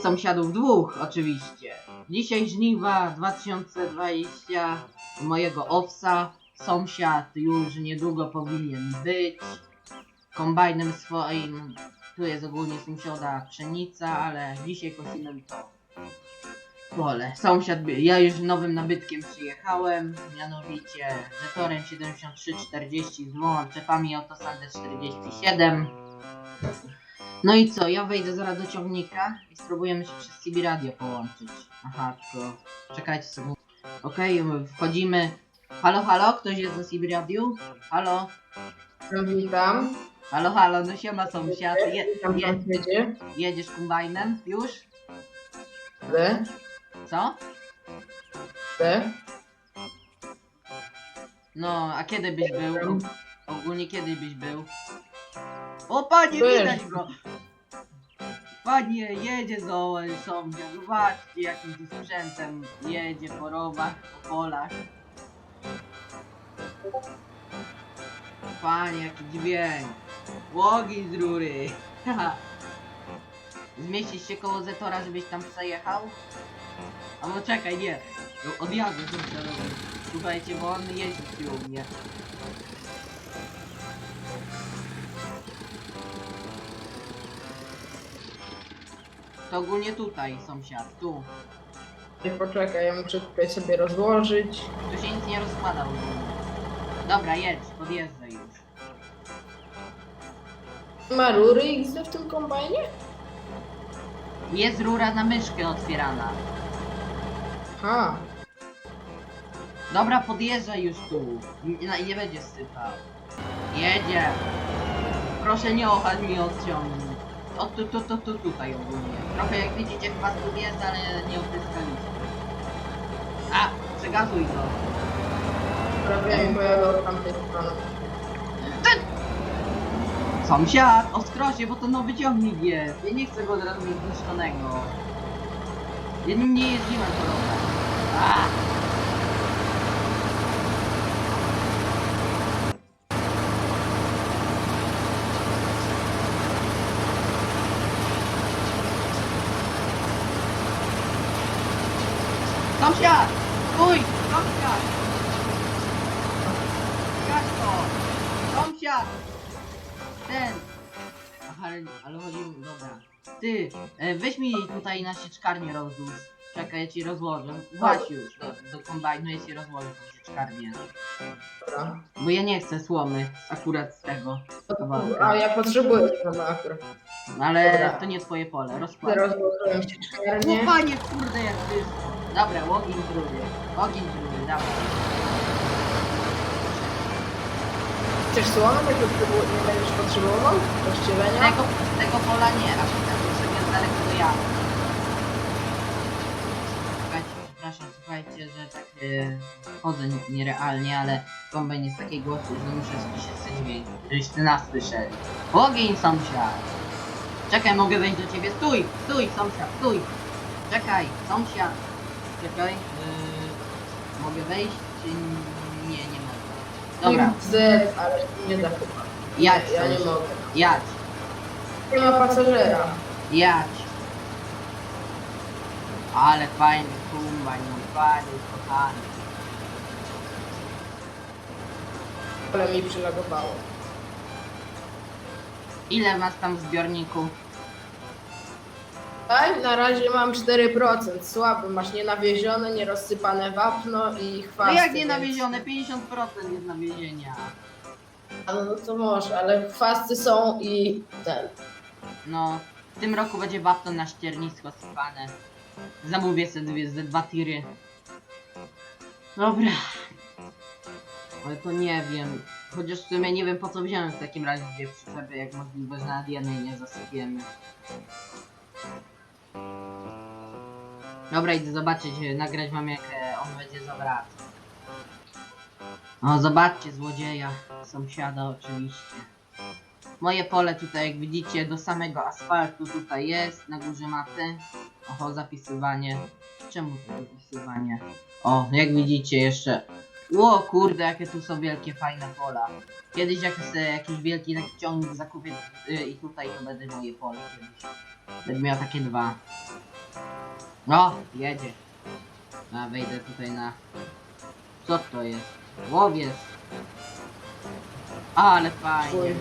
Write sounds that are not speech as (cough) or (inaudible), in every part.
Sąsiadów dwóch, oczywiście. Dzisiaj żniwa 2020 mojego owsa. Sąsiad już niedługo powinien być. Kombajnem swoim. Tu jest ogólnie sąsiada pszenica, ale dzisiaj kosimy to pole. Sąsiad, ja już nowym nabytkiem przyjechałem, mianowicie Zetorem 7340 z dwoma czepami Autosandem 47. No i co, ja wejdę zaraz do ciągnika i spróbujemy się przez CB radio połączyć. Aha, tylko czekajcie sobie. Okej, wchodzimy. Halo, halo, ktoś jest na CB radiu? Halo, Witam. halo, halo, no siema sąsiad. Je, Witam je, jedziesz kombajnem? Już? D. Co? D. No, a kiedy byś był? Ogólnie kiedy byś był? O panie, Byłem. widać go! Panie, jedzie zo sąsiad, zobaczcie jakim tu sprzętem jedzie po po polach. Panie, jaki dźwięk! Łogi z rury! (laughs) Zmieścisz się koło Zetora, żebyś tam przejechał? A no czekaj, nie. Odjadę sąsiadowi. Słuchajcie, bo on jeździ u mnie. To ogólnie tutaj, sąsiad, tu. Nie poczekaj, ja muszę tutaj sobie rozłożyć. Tu się nic nie rozkłada ogólnie. Dobra, jedź, podjeżdżaj już. Ma rury XD w tym kombajnie? Jest rura na myszkę otwierana. Ha. Dobra, podjeżdżaj już tu. Nie, nie będzie sypał. Jedzie. Proszę nie ochać mi od ciągu. O tu, tu, tu, tu, tutaj ogólnie. Trochę jak widzicie chyba tu jest, ale nie opryskaliście. A, przegazuj to. Prawie mi pojadę od tamtej strony. Sąsiad, ostrożnie, bo to nowy ciągnik jest. Ja nie chcę go od razu zniszczonego. Ja nim nie jeździłem po rokach. A! Sąsiad! Stój! Sąsiad! Jak to? Ten! Aha, ale, ale chodzi dobra. Ty, e, weź mi tutaj na sieczkarnię rozłóż. Czekaj, ja ci rozłożę. Właśnie już, do, do kombajnu ja ci rozłożę tą sieczkarnię. Dobra. Bo ja nie chcę słomy akurat z tego kawałka. A ja potrzebuję tego akurat. Ale Dobra. to nie twoje pole, rozkładaj. Teraz rozłożyłem się czarnie. Kurde jak wyszło. Dobra, ogień drugi. Ogień drugi, dobra. Chcesz słomę? Tak potrzebu- nie będziesz potrzebował? Rozcielenia? Tego, tego pola nie, aż tak jeszcze jest daleko do. Słuchajcie, przepraszam, słuchajcie, że tak e, chodzę nie- nierealnie, ale kombajn jest takiej głosu, że muszę słyszeć ten dźwięk, żebyś ty nas słyszeli. Ogień sąsiad! Czekaj, mogę wejść do ciebie, stój, stój sąsiad, stój! Czekaj, sąsiad! Czekaj, yy, mogę wejść, czy nie, nie mogę? Dobra, XD, ale nie da chyba. jadź Ja nie mogę. jadź. Nie ma pasażera. Jadź. Ale fajny kombajn, no fajny, kochany. Ale mi przylagowało. Ile masz tam w zbiorniku? Tak, na razie mam 4%. Słaby, masz nienawiezione, nierozsypane wapno i No chwasty. jak nie więc- nawiezione? 50% jest nawiezienia. A No, no to może, ale chwasty są i ten. No, w tym roku będzie wapno na ściernisko sypane. Zamówię sobie dwie, ze dwa tiry. Dobra. Ale to nie wiem. Chociaż w sumie nie wiem po co wziąłem w takim razie dwie przyczepy, jak możliwe, że nawet jednej nie zasypiemy. Dobra, idę zobaczyć, e, nagrać wam jak e, on będzie zawracał. O, zobaczcie, złodzieja, sąsiada oczywiście. Moje pole tutaj, jak widzicie, do samego asfaltu tutaj jest, na górze maty. Oho, zapisywanie. Czemu to zapisywanie? O, jak widzicie, jeszcze Ło kurde, jakie tu są wielkie, fajne pola. Kiedyś jak sobie jakiś wielki taki ciągnik zakupię y, i tutaj to będę moje pole kiedyś. Będę miał takie dwa. No, jedzie. A wejdę tutaj na... Co to jest? Łowiec. Ale fajnie.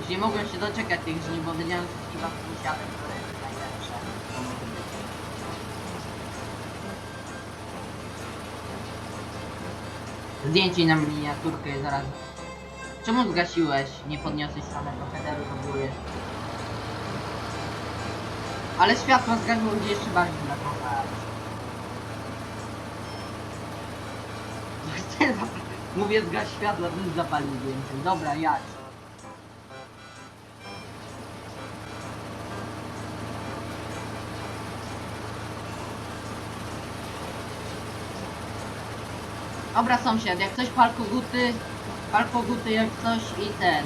Już nie mogłem się doczekać tych żniw, bo wiedziałem, że chyba z musiatem to Zdjęcie na miniaturkę zaraz. Czemu zgasiłeś? Nie podniosłeś samego headeru do góry. Ale światło zgasło gdzie jeszcze bardziej zakochać. (laughs) Mówię zgaś światło, bym zapalił więcej. Dobra, jadź. Dobra sąsiad, jak coś pal koguty, pal koguty jak coś i ten.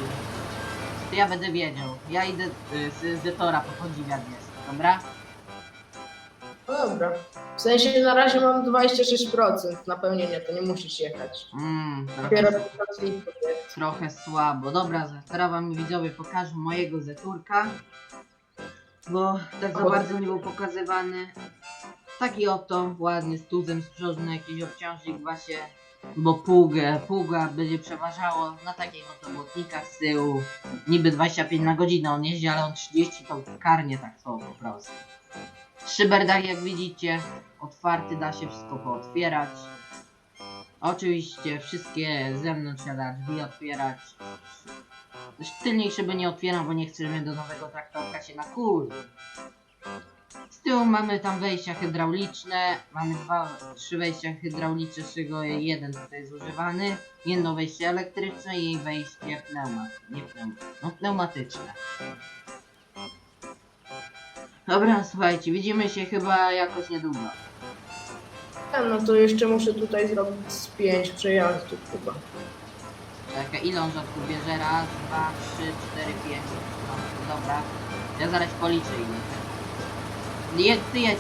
To ja będę wiedział. Ja idę y, z, z Zetora pochodziwiać jest, dobra? No dobra. W sensie na razie mam 26% napełnienia, to nie musisz jechać. Mmm, Dopiero trochę, 500 litrów jest. trochę słabo. Dobra, za- teraz wam widzowie pokażę mojego Zeturka. Bo tak za O. bardzo nie był pokazywany. Taki oto, ładnie, z tuzem sprzężny jakiś obciążnik właśnie. Bo pługę, pługa będzie przeważało na takich oto błotnikach z tyłu. Niby 25 na godzinę on jeździ, ale on 30 to karnie tak to po prostu. Szyberdach jak widzicie, otwarty, da się wszystko pootwierać. Oczywiście wszystkie zewnątrz da drzwi otwierać. Tylniej szyby nie otwieram, bo nie chcę, żeby do nowego traktorka się na kur. Z tyłu mamy tam wejścia hydrauliczne, mamy dwa, trzy wejścia hydrauliczne, z czego jeden tutaj jest używany, jedno wejście elektryczne i wejście nie no pneumatyczne. Dobra, słuchajcie, widzimy się chyba jakoś niedługo. A, No to jeszcze muszę tutaj zrobić z 5 przejazdów chyba. Czekaj, ile on rzadko bierze? Raz, dwa, trzy, cztery, pięć. No, dobra. Ja zaraz policzę ile. Ty jedź.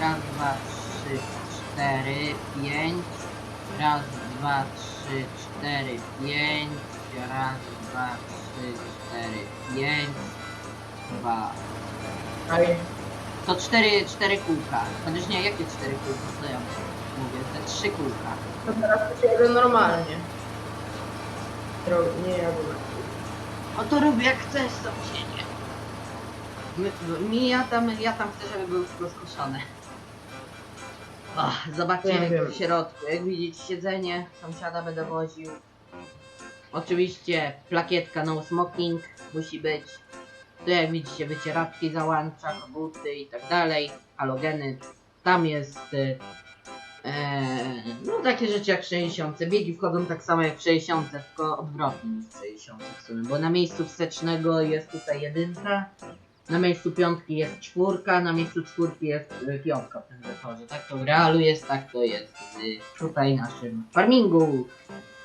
Raz, dwa, trzy, cztery, pięć. Raz, dwa, trzy, cztery, pięć. Raz, dwa, trzy, cztery, pięć. Dwa. To cztery, cztery kółka. Chociaż nie, jakie cztery kółka? Co ja mówię? Te trzy kółka. to teraz to jadę normalnie. Nie jadę. O to rób jak chcesz, sąsiedzie. My, mi ja tam, ja tam chcę, żeby był rozkoszony. Och, zobaczcie Nie jak wiem. w środku. Jak widzicie siedzenie, sąsiada będę woził. Oczywiście plakietka no smoking musi być. Tu jak widzicie wycieradki załącza, buty i tak dalej. Halogeny. Tam jest e, e, no takie rzeczy jak w 60. Biegi wchodzą tak samo jak w 60, tylko odwrotnie niż w 60 w sumie, bo na miejscu wstecznego jest tutaj jedynka, na miejscu piątki jest czwórka, na miejscu czwórki jest y, piątka w tym zetorze. Tak to w realu jest, tak to jest y, tutaj naszym farmingu.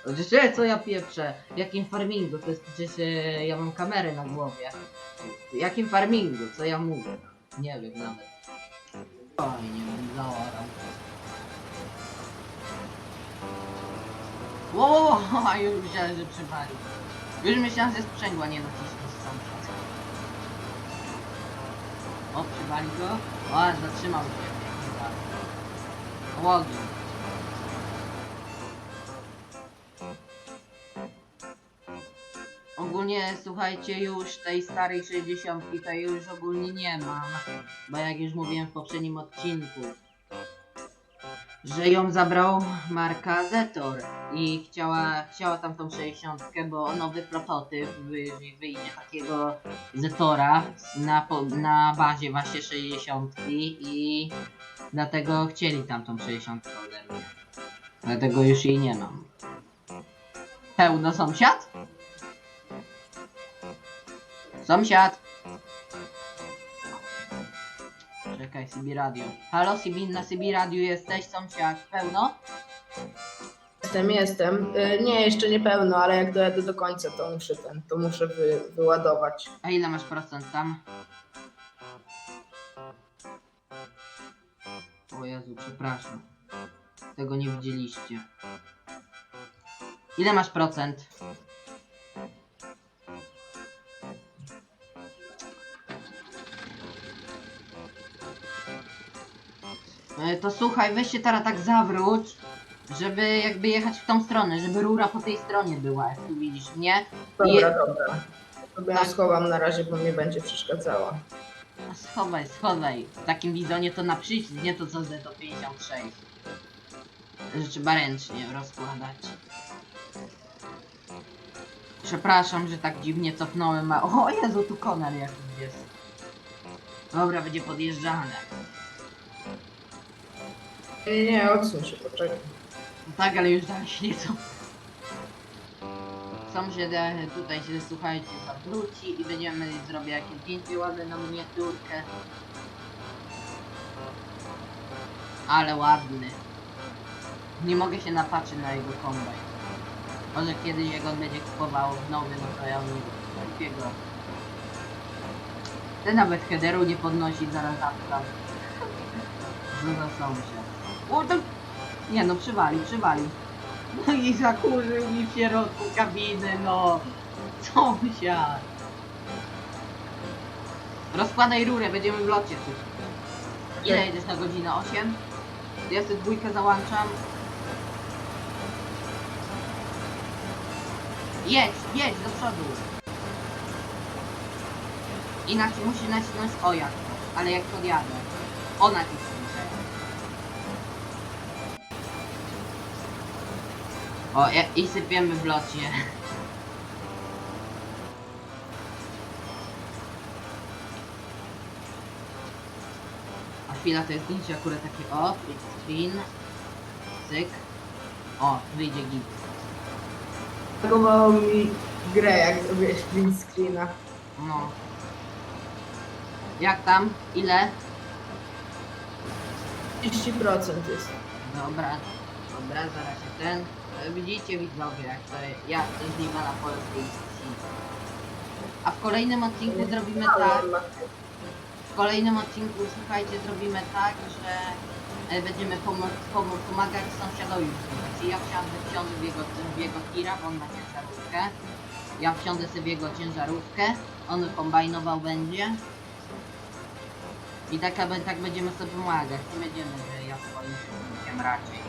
Że co ja pieprzę? Jakim farmingu? To jest przecież y, ja mam kamerę na głowie. Jakim farmingu? Co ja mówię? Nie wiem nawet. Fajnie, bym zaorał. Ło, a (laughs) już myślałem, że przywalił. Już myślałem, że sprzęgła nie nacisnął O, przywali go. O, zatrzymał się. Łogi. Ogólnie, słuchajcie, już tej starej 60 to już ogólnie nie mam. Bo jak już mówiłem w poprzednim odcinku, że ją zabrał marka Zetor i chciała, chciała tam tą 60, bo nowy prototyp wy, wyjdzie takiego Zetora na, na bazie właśnie 60 i dlatego chcieli tam tą 60 ode mnie. Dlatego już jej nie mam. Pełno sąsiad? Sąsiad! Czekaj, CB Radio. Halo, CB, na CB Radio jesteś, sąsiad? Pełno? Jestem, jestem. Y, Nie, jeszcze nie pełno, ale jak dojadę do końca, to muszę ten, to muszę wy, wyładować. A ile masz procent tam? O Jezu, przepraszam. Tego nie widzieliście. Ile masz procent? To słuchaj, weź się teraz tak zawróć, żeby jakby jechać w tą stronę, żeby rura po tej stronie była, jak tu widzisz mnie. Dobra, Je- dobra. Sobie ją Tak. schowam na razie, bo mnie będzie przeszkadzała. Schowaj, schowaj. W takim bizonie to na przycisk, nie to co z to 56. Że trzeba ręcznie rozkładać. Przepraszam, że tak dziwnie cofnąłem, a... O Jezu, tu konel jakiś jest. Dobra, będzie podjeżdżane. Nie, nie, odsuń się, poczekaj. No tak, ale już dalej się nie co. Sąsiad e, tutaj się, słuchajcie, zawróci i będziemy zrobić jakieś zdjęcie ładne na miniaturkę. Ale ładny. Nie mogę się napatrzeć na jego kombajn. Może kiedyś on będzie kupował nowy, no to ja mu kupię go. Ten nawet headeru nie podnosi, zaraz zapytam. Co za sąsiad. O, to... Nie no, przywali, przywali. No i zakurzył mi w środku kabiny, no. Sąsiad. Rozkładaj rurę, będziemy w locie tu. Ile jedziesz na godzinę? 8? Ja sobie dwójkę załączam. Jedź, jedź do przodu. Inaczej musi nacisnąć o jak ale jak podjadę. O naciśnij O, ja- i sypiemy w locie. A chwila, to jest zdjęcie akurat takie o, screen, cyk. O, wyjdzie git. Zagowało mi grę, jak zrobiłeś print screena. No. Jak tam? Ile? 30% jest. Dobra, dobra, zaraz się ten. Widzicie widzowie, jak to jak to zima na polskiej. A w kolejnym odcinku zrobimy tak. W kolejnym odcinku, słuchajcie, zrobimy tak, że e, będziemy pomo- pomo- pomagać sąsiadowi. Czyli ja wsiądę, wsiądę w jego, w jego tira, bo on ma ciężarówkę. Ja wsiądę sobie w jego ciężarówkę, on kombajnował będzie. I tak, tak będziemy sobie pomagać. Nie będziemy, że ja swoim silnikiem raczej.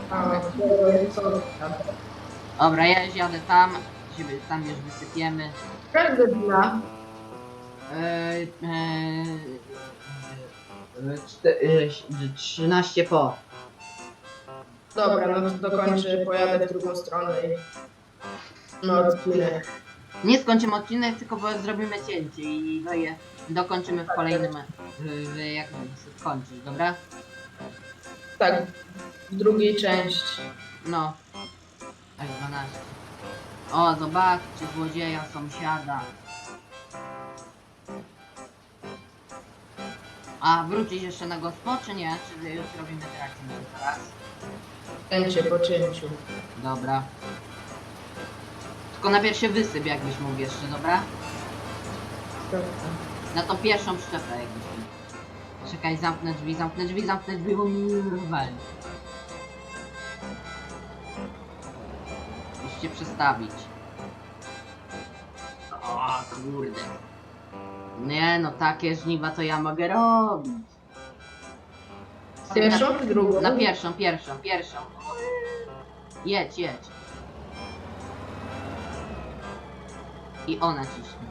Dobra, ja jadę tam, siebie tam już wysypiemy. Każdy dnia. Eee, eee, czte- eee, 13 po. Dobra, no to dokończę, pojadę w drugą stronę i... No, odcinek. Nie skończymy odcinek, tylko bo zrobimy cięcie i no je dokończymy w kolejnym, w, w, jak skończyć, dobra? Tak, w drugiej części. No. Tak, 12. O, zobaczcie, złodzieja sąsiada. A, wrócić jeszcze na gospo, czy nie? Czy już robimy teraz? Cięcie po cięciu. Dobra. Tylko najpierw się wysyp, jakbyś mógł jeszcze, dobra? Dobra. Na tą pierwszą przyczepę jakbyś mógł. Czekaj, zamknę drzwi, zamknę drzwi, zamknę drzwi, bo mi wywali. Musicie przestawić. O kurde. Nie no, takie żniwa to ja mogę robić. Pierwszą czy drugą? Na pierwszą, pierwszą, pierwszą. Jedź, jedź. I ona ciśnie.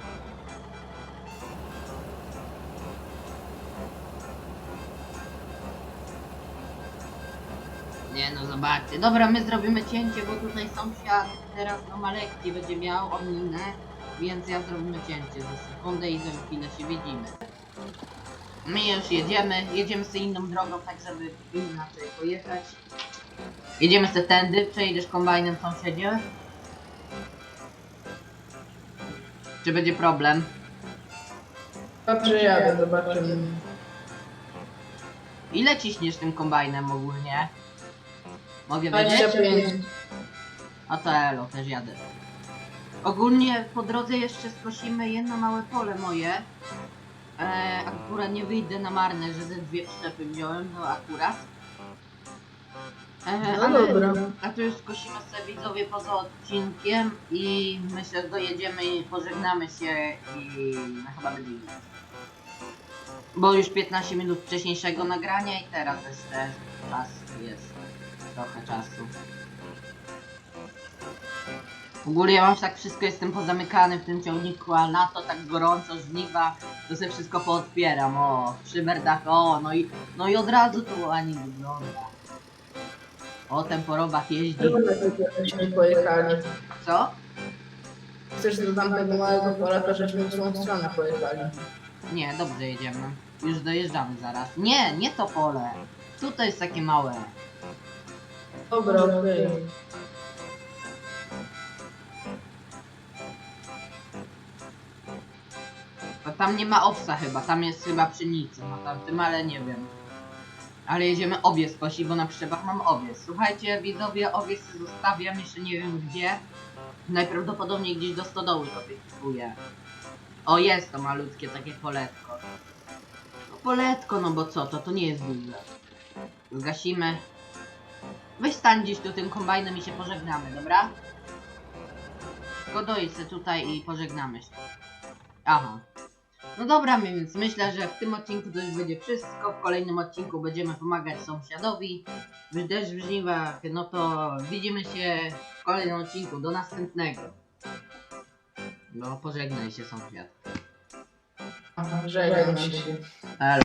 Nie no, zobaczcie. Dobra, my zrobimy cięcie, bo tutaj sąsiad teraz no ma będzie miał o minę, więc ja zrobimy cięcie za sekundę i za chwilę się widzimy. My już jedziemy, jedziemy sobie inną drogą, tak żeby inaczej pojechać. Jedziemy sobie tędy, przejedziesz kombajnem sąsiedzie? Czy będzie problem? Dobrze jadę, zobaczymy. Ile ciśniesz tym kombajnem ogólnie? Mogę wiedzieć? 25. A to elo, też jadę. Ogólnie po drodze jeszcze skosimy jedno małe pole moje. E, akurat nie wyjdę na marne, że ze dwie przyczepy wziąłem, no akurat. E, No ale- dobra. A tu już skosimy sobie widzowie poza odcinkiem i myślę, że dojedziemy i pożegnamy się i no, chyba będzie git. Bo już 15 minut wcześniejszego nagrania i teraz jeszcze czas jest. Trochę czasu. W ogóle ja mam tak wszystko jestem pozamykany w tym ciągniku, a na to tak gorąco żniwa, to sobie wszystko pootwieram, o, szyberdach, o, no i, no i od razu to ładnie wygląda. O, ten po robach jeździ. Pojechali. Co? Chcesz do tamtego małego pola, to żeśmy w tą stronę pojechali. Nie, dobrze jedziemy. Już dojeżdżamy zaraz. Nie, nie to pole. Tutaj jest takie małe. Dobra, okej. Bo tam nie ma owsa chyba, tam jest chyba pszenicy na tamtym, ale nie wiem. Ale jedziemy owiec kosić, bo na przyczepach mam owiec. Słuchajcie, widzowie, owiec zostawiam, jeszcze nie wiem gdzie. Najprawdopodobniej gdzieś do stodoły to wykupuję. O, jest to malutkie takie poletko. No poletko, no bo co to, to nie jest duże. Zgasimy. Weź stań gdzieś tu tym kombajnem i się pożegnamy, dobra? Tylko dojdź tutaj i pożegnamy się. Aha. No dobra, więc myślę, że w tym odcinku to już będzie wszystko. W kolejnym odcinku będziemy pomagać sąsiadowi. Wy też w żniwach. No to widzimy się w kolejnym odcinku. Do następnego. No, pożegnaj się sąsiad. Żegnam się. Elo.